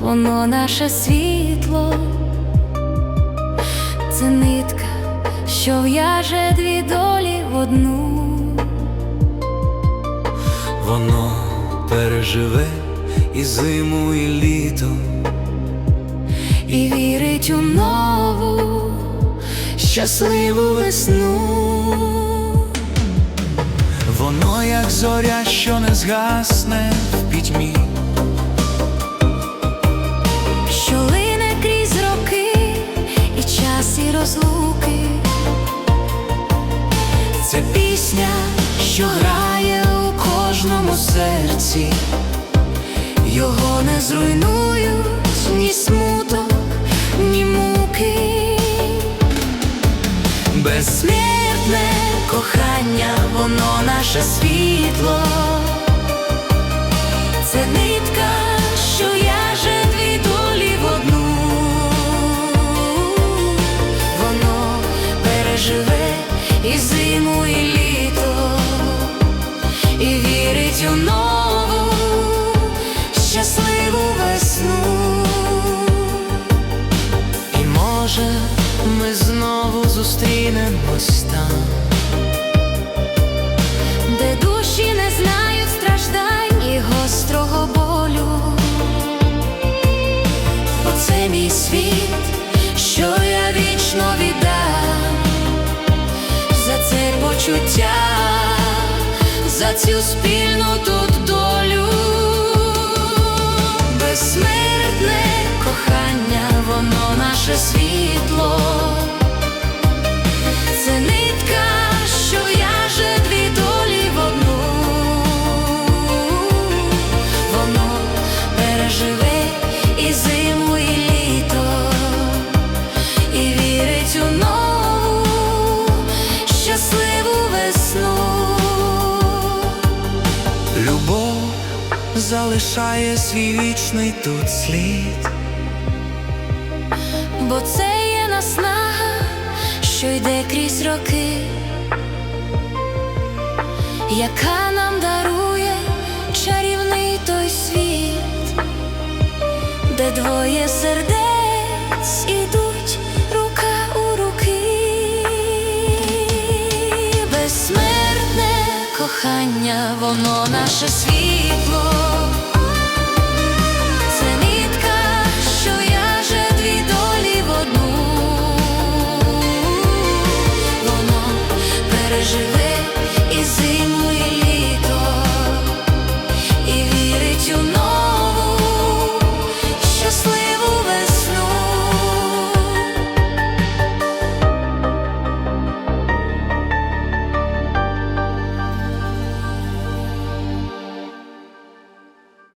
воно наше світло, це нитка, що в'яже дві долі в одну. Воно переживе і зиму, і літо, і вірить у нову щасливу весну. воно, як зоря, що не згасне в пітьмі, розлуки. це пісня, що грає у кожному серці, Його не зруйнують ні смуток, ні муки. безсмертне Кохання, воно наше світло, почуття, за цю спільну тут долю. Безсмертне кохання, воно наше світло. Любов залишає свій вічний тут слід. Бо це є наснага, що йде крізь роки, яка нам дарує чарівний той світ, де двоє сердець кохання, воно наше світло. Це нитка, що в'яже дві долі в одну. Воно переживе